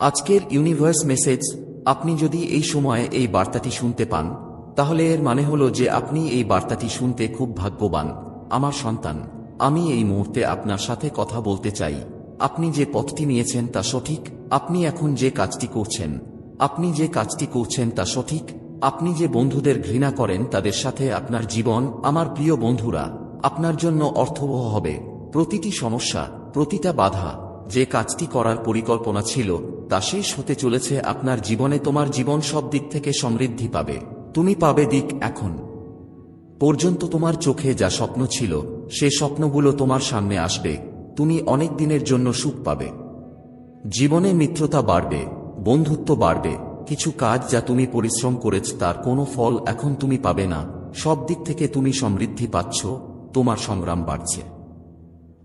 আজকের universe message, আপনি যদি এই সময়ে এই বার্তাটি শুনতে পান, তাহলে এর মানে হল যে আপনি এই বার্তাটি শুনতে খুব ভাগ্যবান, আমার সন্তান। আমি এই মুহূর্তে আপনার সাথে কথা বলতে চাই। আপনি যে পথটি নিয়েছেন তা সঠিক, আপনি এখন যে কাজটি করছেন, আপনি যে কাজটি করছেন তা সঠিক, আপনি যে বন্ধুদের ঘৃণা করেন তাদের সাথে আপনার জীবন, আমার প্রিয় বন্ধুরা, আপনার জন্য অর্থবহ হবে, প্রতিটি সমস্যা, প্রতিটা বাধা যে কাজটি করার পরিকল্পনা ছিল, তা শেষ হতে চলেছে আপনার জীবনে তোমার জীবন সব দিক থেকে সমৃদ্ধি পাবে। তুমি পাবে দিক এখন। পর্যন্ত তোমার চোখে যা স্বপ্ন ছিল, সে স্বপ্নগুলো তোমার সামনে আসবে। তুমি অনেক দিনের জন্য সুখ পাবে। জীবনে মিত্রতা বাড়বে, বন্ধুত্ব বাড়বে, কিছু কাজ যা তুমি পরিশ্রম করেছ তার কোনো ফল এখন তুমি পাবে না। সব দিক থেকে তুমি সমৃদ্ধি পাচ্ছ, তোমার সংগ্রাম বাড়ছে।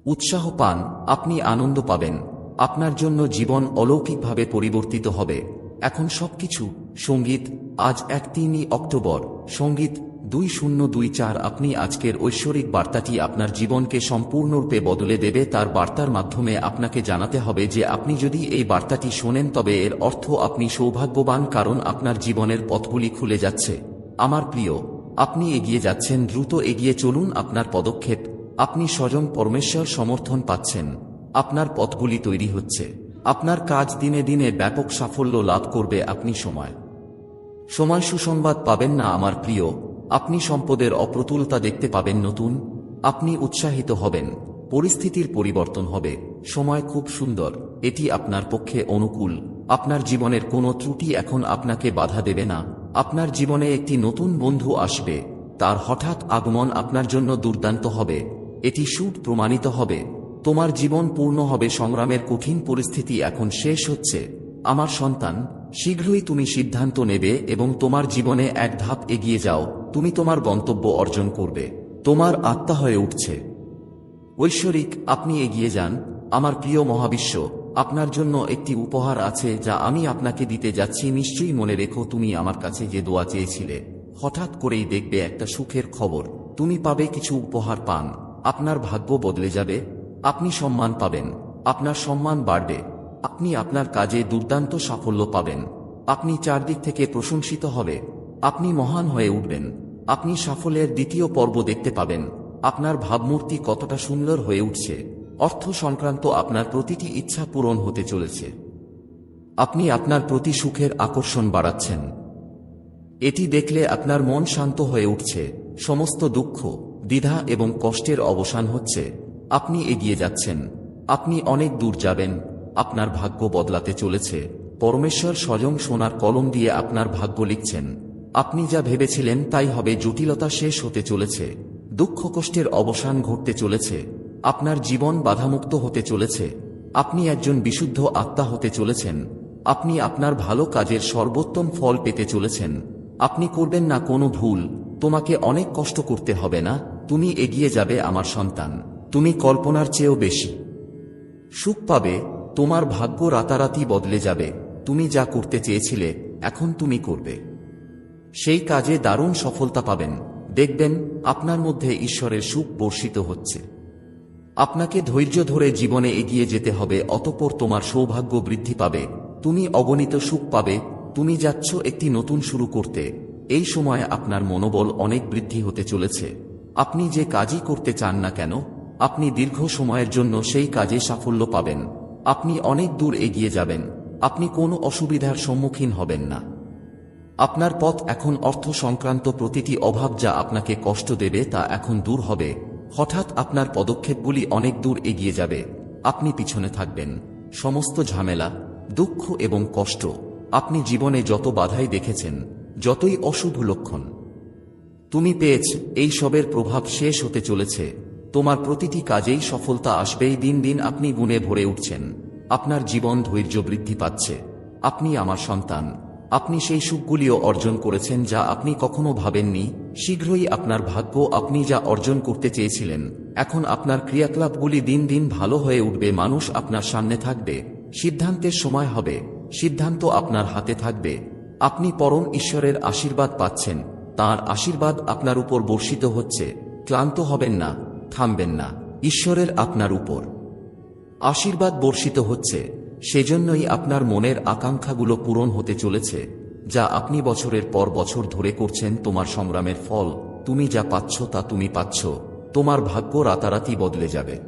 উৎসাহ পান, আপনি আনন্দ পাবেন। আপনার জন্য জীবন অলৌকিকভাবে পরিবর্তিত হবে। এখন সবকিছু, সংগীত, আজ এক তিনই অক্টোবর, সংগীত দুই শূন্য দুই চার আপনি আজকের ঐশ্বরিক বার্তাটি আপনার জীবনকে সম্পূর্ণরূপে বদলে দেবে। তার বার্তার মাধ্যমে আপনাকে জানাতে হবে যে আপনি যদি এই বার্তাটি শোনেন, তবে এর অর্থ আপনি সৌভাগ্যবান, কারণ আপনার জীবনের পথগুলি খুলে যাচ্ছে। আমার প্রিয়, আপনি এগিয়ে যাচ্ছেন, দ্রুত এগিয়ে চলুন। আপনার পদক্ষেপ আপনি স্বজন পরমেশ্বর সমর্থন পাচ্ছেন। আপনার পথগুলি তৈরি হচ্ছে। আপনার কাজ দিনে দিনে ব্যাপক সাফল্য লাভ করবে আপনি সময়। সময় সুসংবাদ পাবেন না আমার প্রিয়। আপনি সম্পদের অপ্রতুলতা দেখতে পাবেন নতুন। আপনি উৎসাহিত হবেন। পরিস্থিতির পরিবর্তন হবে। সময় খুব সুন্দর। এটি আপনার পক্ষে অনুকূল। আপনার জীবনের কোনো ত্রুটি এখন আপনাকে বাধা দেবে না। আপনার জীবনে একটি নতুন বন্ধু আসবে। তার হঠাৎ আগমন আপনার জন্য দুর্দান্ত হবে। এটি সুদ প্রমাণিত হবে। তোমার জীবন পূর্ণ হবে সংগ্রামের কঠিন পরিস্থিতি এখন শেষ হচ্ছে। আমার সন্তান, শীঘ্রই তুমি সিদ্ধান্ত নেবে এবং তোমার জীবনে এক ধাপ এগিয়ে যাও। তুমি তোমার গন্তব্য অর্জন করবে। তোমার আত্মা হয়ে উঠছে। ঐশ্বরিক, আপনি এগিয়ে যান। আমার প্রিয় মহাবিশ্ব, আপনার জন্য একটি উপহার আছে যা আমি আপনাকে দিতে যাচ্ছি। নিশ্চয়ই মনে রেখো তুমি আমার কাছে যে দোয়া চেয়েছিলে। হঠাৎ করেই দেখবে একটা সুখের খবর। তুমি পাবে কিছু উপহার পান। আপনার ভাগ্য বদলে যাবে, আপনি সম্মান পাবেন, আপনার সম্মান বাড়বে, আপনি আপনার কাজে দুর্দান্ত সাফল্য পাবেন, আপনি চারদিক থেকে প্রশংসিত হবে, আপনি মহান হয়ে উঠবেন, আপনি সাফল্যের দ্বিতীয় পর্ব দেখতে পাবেন, আপনার ভাবমূর্তি কতটা সুন্দর হয়ে উঠছে, অর্থ সংক্রান্ত আপনার প্রতিটি ইচ্ছা পূরণ হতে চলেছে। আপনি আপনার প্রতি সুখের আকর্ষণ বাড়াচ্ছেন। এটি দেখলে আপনার মন শান্ত হয়ে উঠছে, সমস্ত দুঃখ দ্বিধা এবং কষ্টের অবসান হচ্ছে। আপনি এগিয়ে যাচ্ছেন। আপনি অনেক দূর যাবেন। আপনার ভাগ্য বদলাতে চলেছে। পরমেশ্বর স্বয়ং সোনার কলম দিয়ে আপনার ভাগ্য লিখছেন। আপনি যা ভেবেছিলেন তাই হবে, জটিলতা শেষ হতে চলেছে। দুঃখ কষ্টের অবসান ঘটতে চলেছে। আপনার জীবন বাধামুক্ত হতে চলেছে। আপনি একজন বিশুদ্ধ আত্মা হতে চলেছেন। আপনি আপনার ভালো কাজের সর্বোত্তম ফল পেতে চলেছেন। আপনি করবেন না কোনো ভুল। তোমাকে অনেক কষ্ট করতে হবে না? তুমি এগিয়ে যাবে আমার সন্তান। তুমি কল্পনার চেয়েও বেশি। সুখ পাবে, তোমার ভাগ্য রাতারাতি বদলে যাবে। তুমি যা করতে চেয়েছিলে, এখন তুমি করবে। সেই কাজে দারুণ সফলতা পাবেন। দেখবেন, আপনার মধ্যে ঈশ্বরের সুখ বর্ষিত হচ্ছে। আপনাকে ধৈর্য ধরে জীবনে এগিয়ে যেতে হবে, অতপর তোমার সৌভাগ্য বৃদ্ধি পাবে। তুমি অগণিত সুখ পাবে, তুমি যাচ্ছ একটি নতুন শুরু করতে। এই সময় আপনার মনোবল অনেক বৃদ্ধি হতে চলেছে। আপনি যে কাজই করতে চান না কেন, আপনি দীর্ঘ সময়ের জন্য সেই কাজে সাফল্য পাবেন। আপনি অনেক দূর এগিয়ে যাবেন। আপনি কোনো অসুবিধার সম্মুখীন হবেন না। আপনার পথ এখন অর্থ সংক্রান্ত প্রতিটি অভাব যা আপনাকে কষ্ট দেবে তা এখন দূর হবে। হঠাৎ আপনার পদক্ষেপগুলি অনেক দূর এগিয়ে যাবে। আপনি পিছনে থাকবেন। সমস্ত ঝামেলা, দুঃখ এবং কষ্ট আপনি জীবনে যত বাধাই দেখেছেন, যতই অশুভ লক্ষণ তুমি পেয়েছ, এই সবের প্রভাব শেষ হতে চলেছে। তোমার প্রতিটি কাজেই সফলতা আসবেই, দিন দিন আপনি গুণে ভরে উঠছেন। আপনার জীবন ধৈর্য বৃদ্ধি পাচ্ছে। আপনি আমার সন্তান। আপনি সেই সুখগুলিও অর্জন করেছেন যা আপনি কখনো ভাবেননি। শীঘ্রই আপনার ভাগ্য আপনি যা অর্জন করতে চেয়েছিলেন। এখন আপনার ক্রিয়াকলাপগুলি দিন দিন ভালো হয়ে উঠবে, মানুষ আপনার সামনে থাকবে। সিদ্ধান্তের সময় হবে। সিদ্ধান্ত আপনার হাতে থাকবে। আপনি পরম ঈশ্বরের আশীর্বাদ পাচ্ছেন। তার আশীর্বাদ আপনার উপর বর্ষিত হচ্ছে, ক্লান্ত হবেন না, থামবেন না, ঈশ্বরের আপনার উপর। আশীর্বাদ বর্ষিত হচ্ছে, সেজন্যই আপনার মনের আকাঙ্ক্ষাগুলো পূরণ হতে চলেছে, যা আপনি বছরের পর বছর ধরে করছেন তোমার সংগ্রামের ফল, তুমি যা পাচ্ছ তা তুমি পাচ্ছ, তোমার ভাগ্য রাতারাতি বদলে যাবে।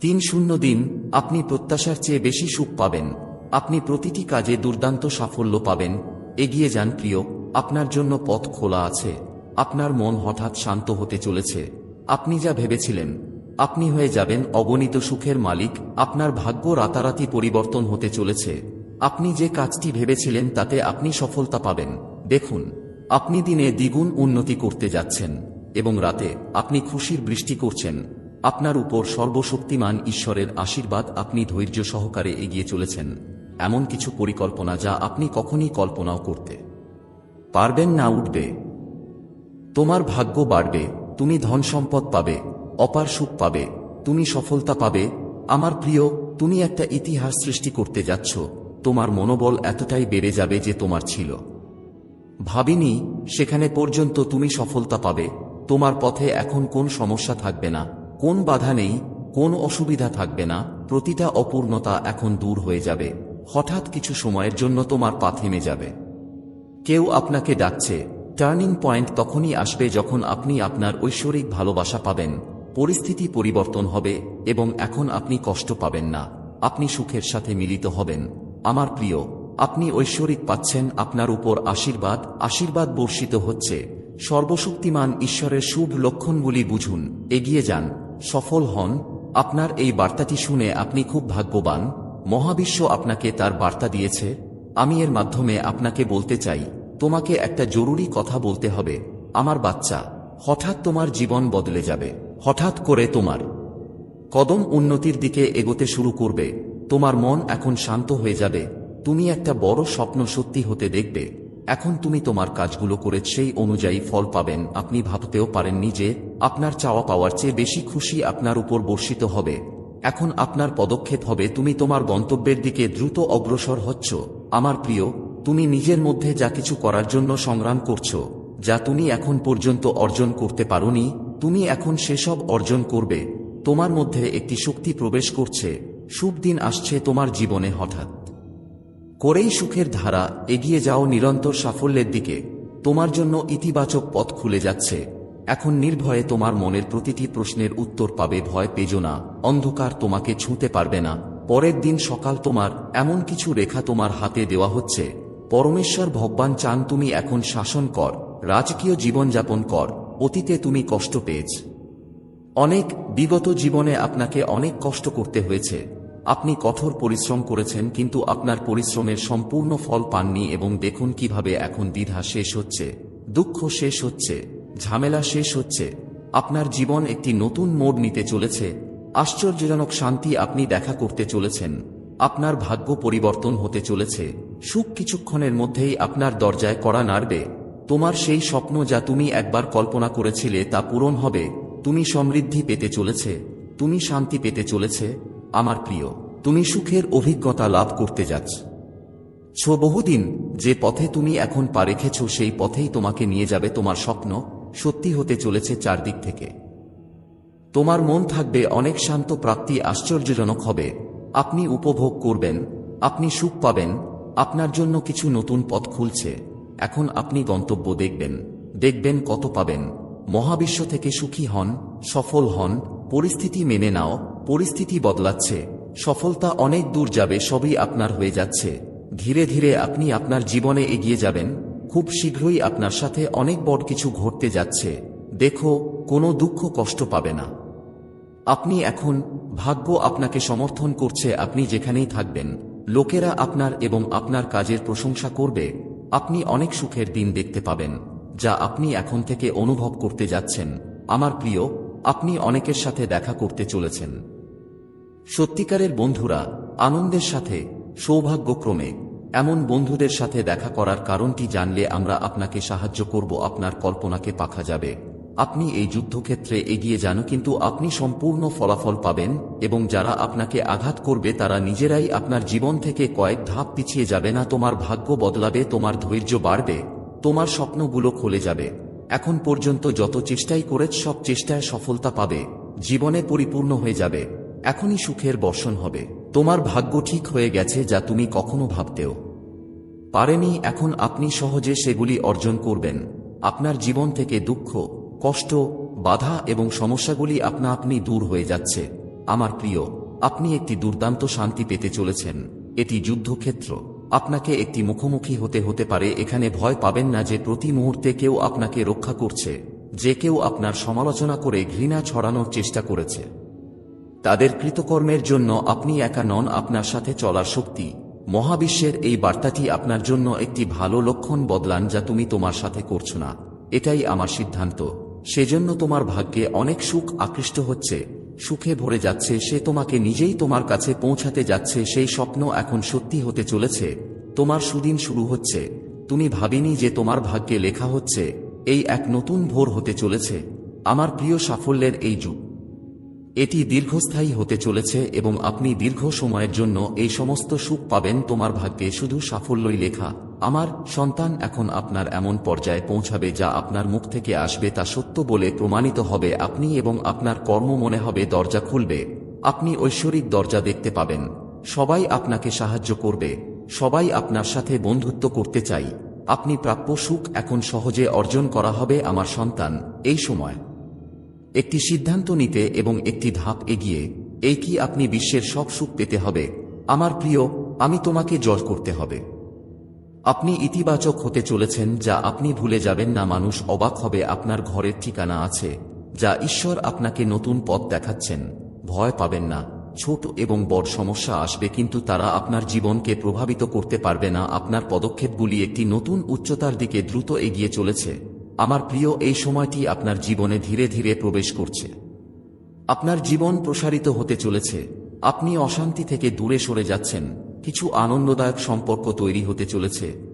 তিন শূন্য দিন, আপনি প্রত্যাশার চেয়ে বেশি সুখ পাবেন, আপনি প্রতিটি কাজে দুর্দান্ত সাফল্য পাবেন, এগিয়ে যান প্রিয় আপনার জন্য পথ খোলা আছে। আপনার মন হঠাৎ শান্ত হতে চলেছে। আপনি যা ভেবেছিলেন, আপনি হয়ে যাবেন অগণিত সুখের মালিক। আপনার ভাগ্য রাতারাতি পরিবর্তন হতে চলেছে। আপনি যে কাজটি ভেবেছিলেন, তাতে আপনি সফলতা পাবেন। দেখুন, আপনি দিনে দ্বিগুণ উন্নতি করতে যাচ্ছেন এবং রাতে আপনি খুশির বৃষ্টি করছেন। আপনার উপর সর্বশক্তিমান ঈশ্বরের আশীর্বাদ আপনি ধৈর্য সহকারে এগিয়ে চলেছেন। এমন কিছু পরিকল্পনা যা আপনি কখনই কল্পনাও করতে পারবেন না উঠবে। তোমার ভাগ্য বাড়বে, তুমি ধন সম্পদ পাবে, অপার সুখ পাবে, তুমি সফলতা পাবে। আমার প্রিয়, তুমি একটা ইতিহাস সৃষ্টি করতে যাচ্ছ, তোমার মনোবল এতটাই বেড়ে যাবে যে তোমার ছিল। ভাবিনি, সেখানে পর্যন্ত তুমি সফলতা পাবে, তোমার পথে এখন কোন সমস্যা থাকবে না, কোন বাধা নেই, কোন অসুবিধা থাকবে না, প্রতিটা অপূর্ণতা এখন দূর হয়ে যাবে, হঠাৎ কিছু সময়ের জন্য তোমার পা থেমে যাবে। কেউ আপনাকে ডাকছে, টার্নিং পয়েন্ট তখনই আসবে যখন আপনি আপনার ঐশ্বরিক ভালোবাসা পাবেন, পরিস্থিতি পরিবর্তন হবে, এবং এখন আপনি কষ্ট পাবেন না, আপনি সুখের সাথে মিলিত হবেন। আমার প্রিয়, আপনি ঐশ্বরিক পাচ্ছেন, আপনার উপর আশীর্বাদ আশীর্বাদ বর্ষিত হচ্ছে। সর্বশক্তিমান ঈশ্বরের শুভ লক্ষণগুলি বুঝুন, এগিয়ে যান, সফল হন। আপনার এই বার্তাটি শুনে আপনি খুব ভাগ্যবান। মহাবিশ্ব আপনাকে তার বার্তা দিয়েছে। আমি এর মাধ্যমে আপনাকে বলতে চাই, তোমাকে একটা জরুরি কথা বলতে হবে, আমার বাচ্চা, হঠাৎ তোমার জীবন বদলে যাবে, হঠাৎ করে তোমার কদম উন্নতির দিকে এগোতে শুরু করবে, তোমার মন এখন শান্ত হয়ে যাবে, তুমি একটা বড় স্বপ্ন সত্যি হতে দেখবে, এখন তুমি তোমার কাজগুলো করে সেই অনুযায়ী ফল পাবেন, আপনি ভাবতেও পারেননি যে, আপনার চাওয়া পাওয়ার চেয়ে বেশি খুশি আপনার উপর বর্ষিত হবে, এখন আপনার পদক্ষেপ হবে তুমি তোমার গন্তব্যের দিকে দ্রুত অগ্রসর হচ্ছ। আমার প্রিয়, তুমি নিজের মধ্যে যা কিছু করার জন্য সংগ্রাম করছ, যা তুমি এখন পর্যন্ত অর্জন করতে পারোনি, তুমি এখন সেসব অর্জন করবে, তোমার মধ্যে একটি শক্তি প্রবেশ করছে, শুভ দিন আসছে তোমার জীবনে হঠাৎ। করেই সুখের ধারা, এগিয়ে যাও নিরন্তর সাফল্যের দিকে, তোমার জন্য ইতিবাচক পথ খুলে যাচ্ছে, এখন নির্ভয়ে তোমার মনের প্রতিটি প্রশ্নের উত্তর পাবে ভয় পেজো না, অন্ধকার তোমাকে ছুঁতে পারবে না। পরের দিন সকাল তোমার, এমন কিছু রেখা তোমার হাতে দেওয়া হচ্ছে। পরমেশ্বর ভগবান চান তুমি এখন শাসন কর, রাজকীয় জীবনযাপন কর, অতীতে তুমি কষ্ট পেয়েছ। অনেক বিগত জীবনে আপনাকে অনেক কষ্ট করতে হয়েছে। আপনি কঠোর পরিশ্রম করেছেন কিন্তু আপনার পরিশ্রমের সম্পূর্ণ ফল পাননি এবং দেখুন কীভাবে এখন দ্বিধা শেষ হচ্ছে, দুঃখ শেষ হচ্ছে, ঝামেলা শেষ হচ্ছে। আপনার জীবন একটি নতুন মোড় নিতে চলেছে আশ্চর্যজনক শান্তি আপনি দেখা করতে চলেছেন। আপনার ভাগ্য পরিবর্তন হতে চলেছে। সুখ কিছুক্ষণের মধ্যেই আপনার দরজায় করা নাড়বে। তোমার সেই স্বপ্ন যা তুমি একবার কল্পনা করেছিলে তা পূরণ হবে। তুমি সমৃদ্ধি পেতে চলেছে। তুমি শান্তি পেতে চলেছে। আমার প্রিয়, তুমি সুখের অভিজ্ঞতা লাভ করতে যাচ্ছ। ছ বহুদিন, যে পথে তুমি এখন পা রেখেছ সেই পথেই তোমাকে নিয়ে যাবে তোমার স্বপ্ন। সত্যি হতে চলেছে চারদিক থেকে। তোমার মন থাকবে অনেক শান্ত প্রাপ্তি আশ্চর্যজনক হবে। আপনি উপভোগ করবেন, আপনি সুখ পাবেন, আপনার জন্য কিছু নতুন পথ খুলছে। এখন আপনি গন্তব্য দেখবেন দেখবেন কত পাবেন। মহাবিশ্ব থেকে সুখী হন, সফল হন, পরিস্থিতি মেনে নাও, পরিস্থিতি বদলাচ্ছে। সফলতা অনেক দূর যাবে, সবই আপনার হয়ে যাচ্ছে। ধীরে ধীরে আপনি আপনার জীবনে এগিয়ে যাবেন। খুব শীঘ্রই আপনার সাথে অনেক বড় কিছু ঘটতে যাচ্ছে। দেখো, কোনো দুঃখ কষ্ট পাবে না। আপনি এখন ভাগ্য আপনাকে সমর্থন করছে আপনি যেখানেই থাকবেন। লোকেরা আপনার এবং আপনার কাজের প্রশংসা করবে। আপনি অনেক সুখের দিন দেখতে পাবেন, যা আপনি এখন থেকে অনুভব করতে যাচ্ছেন। আমার প্রিয়, আপনি অনেকের সাথে দেখা করতে চলেছেন। সত্যিকারের বন্ধুরা, আনন্দের সাথে, সৌভাগ্যক্রমে, এমন বন্ধুদের সাথে দেখা করার কারণটি জানলে আমরা আপনাকে সাহায্য করব, আপনার কল্পনাকে পাখা যাবে। আপনি এই যুদ্ধক্ষেত্রে এগিয়ে যান, কিন্তু আপনি সম্পূর্ণ ফলাফল পাবেন এবং যারা আপনাকে আঘাত করবে, তারা নিজেরাই আপনার জীবন থেকে কয়েক ধাপ পিছিয়ে যাবে না, তোমার ভাগ্য বদলাবে, তোমার ধৈর্য বাড়বে, তোমার স্বপ্নগুলো খুলে যাবে। এখন পর্যন্ত যত চেষ্টাই করেছ, সব চেষ্টায় সফলতা পাবে, জীবনে পরিপূর্ণ হয়ে যাবে, এখনই সুখের বর্ষণ হবে। তোমার ভাগ্য ঠিক হয়ে গেছে, যা তুমি কখনো ভাবতেও পারেনি, এখন আপনি সহজে সেগুলি অর্জন করবেন। আপনার জীবন থেকে দুঃখ কষ্ট, বাধা এবং সমস্যাগুলি আপনা আপনি দূর হয়ে যাচ্ছে। আমার প্রিয়, আপনি একটি দুর্দান্ত শান্তি পেতে চলেছেন। এটি যুদ্ধক্ষেত্র। আপনাকে একটি মুখোমুখি হতে হতে পারে, এখানে ভয় পাবেন না যে প্রতি মুহূর্তে কেউ আপনাকে রক্ষা করছে, যে কেউ আপনার সমালোচনা করে ঘৃণা ছড়ানোর চেষ্টা করেছে। তাদের কৃতকর্মের জন্য আপনি একা নন, আপনার সাথে চলার শক্তি। মহাবিশ্বের এই বার্তাটি আপনার জন্য একটি ভালো লক্ষণ বদলান যা তুমি তোমার সাথে করছ না। এটাই আমার সিদ্ধান্ত। সেজন্য তোমার ভাগ্যে অনেক সুখ আকৃষ্ট হচ্ছে, সুখে ভরে যাচ্ছে, সে তোমাকে নিজেই তোমার কাছে পৌঁছাতে যাচ্ছে, সেই স্বপ্ন এখন সত্যি হতে চলেছে, তোমার সুদিন শুরু হচ্ছে, তুমি ভাবিনি যে তোমার ভাগ্যে লেখা হচ্ছে, এই এক নতুন ভোর হতে চলেছে, আমার প্রিয় সাফল্যের এই যুগ। এটি দীর্ঘস্থায়ী হতে চলেছে এবং আপনি দীর্ঘ সময়ের জন্য এই সমস্ত সুখ পাবেন, তোমার ভাগ্যে শুধু সাফল্যই লেখা। আমার সন্তান এখন আপনার এমন পর্যায়ে পৌঁছাবে যা আপনার মুখ থেকে আসবে তা সত্য বলে প্রমাণিত হবে আপনি এবং আপনার কর্ম মনে হবে দরজা খুলবে। আপনি ঐশ্বরিক দরজা দেখতে পাবেন। সবাই আপনাকে সাহায্য করবে। সবাই আপনার সাথে বন্ধুত্ব করতে চাই। আপনি প্রাপ্য সুখ এখন সহজে অর্জন করা হবে আমার সন্তান। এই সময়। একটি সিদ্ধান্ত নিতে এবং একটি ধাপ এগিয়ে। এই কি আপনি বিশ্বের সব সুখ পেতে হবে? আমার প্রিয়, আমি তোমাকে জয় করতে হবে। আপনি ইতিবাচক হতে চলেছেন যা আপনি ভুলে যাবেন না মানুষ অবাক হবে আপনার ঘরের ঠিকানা আছে, যা ঈশ্বর আপনাকে নতুন পথ দেখাচ্ছেন। ভয় পাবেন না, ছোট এবং বড় সমস্যা আসবে কিন্তু তারা আপনার জীবনকে প্রভাবিত করতে পারবে না। আপনার পদক্ষেপগুলি একটি নতুন উচ্চতার দিকে দ্রুত এগিয়ে চলেছে। আমার প্রিয়, এই সময়টি আপনার জীবনে ধীরে ধীরে প্রবেশ করছে। আপনার জীবন প্রসারিত হতে চলেছে। আপনি অশান্তি থেকে দূরে সরে যাচ্ছেন। কিছু আনন্দদায়ক সম্পর্ক তৈরি হতে চলেছে।